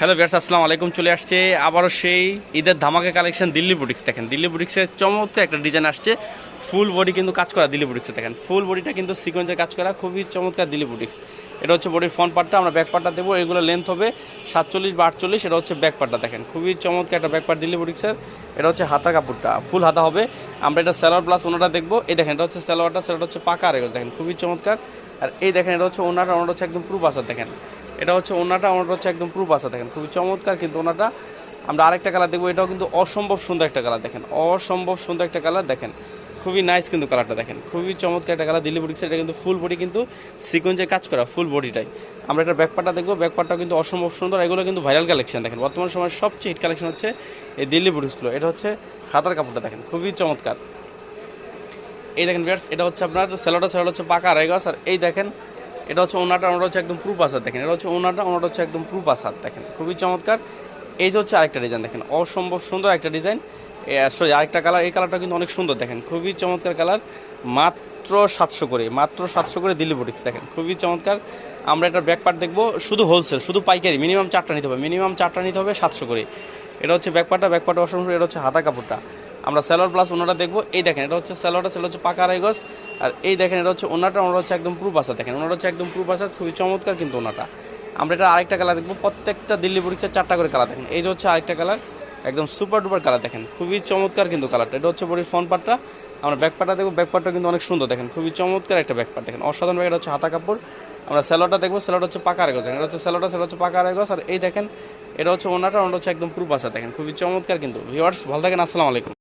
Hello বিয়ার্স আসসালামু আলাইকুম, চলে আসছে আবারও সেই ঈদের ধামাকা কালেকশন দিল্লি বুটিক্স দেখেন। দিল্লি বুটিক্সের চমৎকার একটা ডিজাইন আসছে। ফুল বডি কিন্তু কাজ করা দিল্লি বুটিক্সে দেখেন। ফুল বডিটা কিন্তু সিকোয়েন্সের কাজ করা, খুবই চমৎকার দিল্লি বুটিক্স এটা হচ্ছে বডির ফ্রন্ট পার্টটা আমরা ব্যাক পার্টটা দেবো। এগুলো লেন্থ হবে সাতচল্লিশ বা আটচল্লিশ, এটা হচ্ছে ব্যাক পার্টটা দেখেন। খুবই চমৎকার একটা ব্যাক পার্ট দিল্লি বুটিক্সের এটা হচ্ছে হাতা কাপড়টা ফুল হাতা হবে। আমরা এটা স্যালোয়ার প্লাস ওনাটা দেখব। এই দেখেন, এটা হচ্ছে স্যালোয়ারটা সেটা হচ্ছে পাকা আর এগুলো দেখেন, খুবই চমৎকার। আর এই দেখেন, এটা হচ্ছে ওনাটা ওনাটা হচ্ছে একদম প্রুফ আসার দেখেন। এটা হচ্ছে ওনাটা ওনাটা হচ্ছে একদম প্রুফ আসা দেখেন, খুবই চমৎকার কিন্তু ওনাটা। আমরা আরেকটা কালার দেখব, এটাও কিন্তু অসম্ভব সুন্দর একটা কালার দেখেন, অসম্ভব সুন্দর একটা কালার দেখেন, খুবই নাইস কিন্তু কালারটা দেখেন, খুবই চমৎকার একটা কালার দিল্লি বুটিক্সের এটা কিন্তু ফুল বডি কিন্তু সিকোয়েন্সের কাজ করা ফুল বডিটাই আমরা এটা ব্যাকপারটা দেখব ব্যাকপারটাও কিন্তু অসম্ভব সুন্দর এগুলো কিন্তু ভাইরাল কালেকশন দেখেন, বর্তমান সময় সবচেয়ে হিট কালেকশন হচ্ছে এই দিল্লি বুটিক্সগুলো এটা হচ্ছে হাতার কাপড়টা দেখেন, খুবই চমৎকার। এই দেখেন বিয়ার্স এটা হচ্ছে আপনার স্যালোটা স্যালোটা হচ্ছে পাকা গাছ আর এই দেখেন এটা হচ্ছে ওনাটা ওনাটা হচ্ছে একদম প্রুফ আসার দেখেন। এটা হচ্ছে ওনাটা ওনাটা হচ্ছে একদম প্রুফ আসার দেখেন। খুবই চমৎকার। এই যে হচ্ছে আরেকটা ডিজাইন দেখেন। অসম্ভব সুন্দর একটা ডিজাইন সরি আরেকটা কালার এই কালারটা কিন্তু অনেক সুন্দর, দেখেন। খুবই চমৎকার কালার মাত্র সাতশো করে, মাত্র সাতশো করে দিল্লি বুটিক্স দেখেন। খুবই চমৎকার। আমরা একটা ব্যাক পার্ট দেখব, শুধু হোলসেল শুধু পাইকারি মিনিমাম চারটা নিতে হবে। মিনিমাম চারটা নিতে হবে সাতশো করে। এটা হচ্ছে ব্যাক পার্টটা ব্যাক পার্টটা অসম্ভব এটা হচ্ছে হাতা কাপড়টা। আমরা স্যালোয়ার প্লাস ওনাটা দেখব। এই দেখেন, এটা হচ্ছে স্যালোয়ারটা, সেটা হচ্ছে পাকা আড়াই আর এই দেখেন, এটা হচ্ছে ওনাটা ওনাটা হচ্ছে একদম প্রুফ আসা দেখেন, ওনাটা হচ্ছে একদম প্রুফ আসা খুবই চমৎকার কিন্তু ওনাটা। আমরা এটা আরেকটা কালার দেখব, প্রত্যেকটা দিল্লি বুড়িক্সের চারটা করে কালার দেখেন। এই যে হচ্ছে আরেকটা কালার, একদম সুপার ডুপার কালার দেখেন। খুবই চমৎকার কিন্তু কালারটা। এটা হচ্ছে বডির ফ্রন্ট পার্টটা আমরা ব্যাক পার্টটা দেখব ব্যাক পার্টটা কিন্তু অনেক সুন্দর দেখেন। খুবই চমৎকার একটা ব্যাক পার্ট দেখেন। অসাধারণ ব্যাগ এটা হচ্ছে হাতা কাপড়। আমরা স্যালোটা দেখব স্যালোটা হচ্ছে পাকা রেগস এটা হচ্ছে স্যালোটা সেটা হচ্ছে পাকা রেগস আর এই দেখেন, এটা হচ্ছে ওনাটা ওনাটা হচ্ছে একদম প্রুফ আসা দেখেন। খুবই চমৎকার কিন্তু। ভিউয়ার্স ভালো থাকেন, আসসালামু আলাইকুম।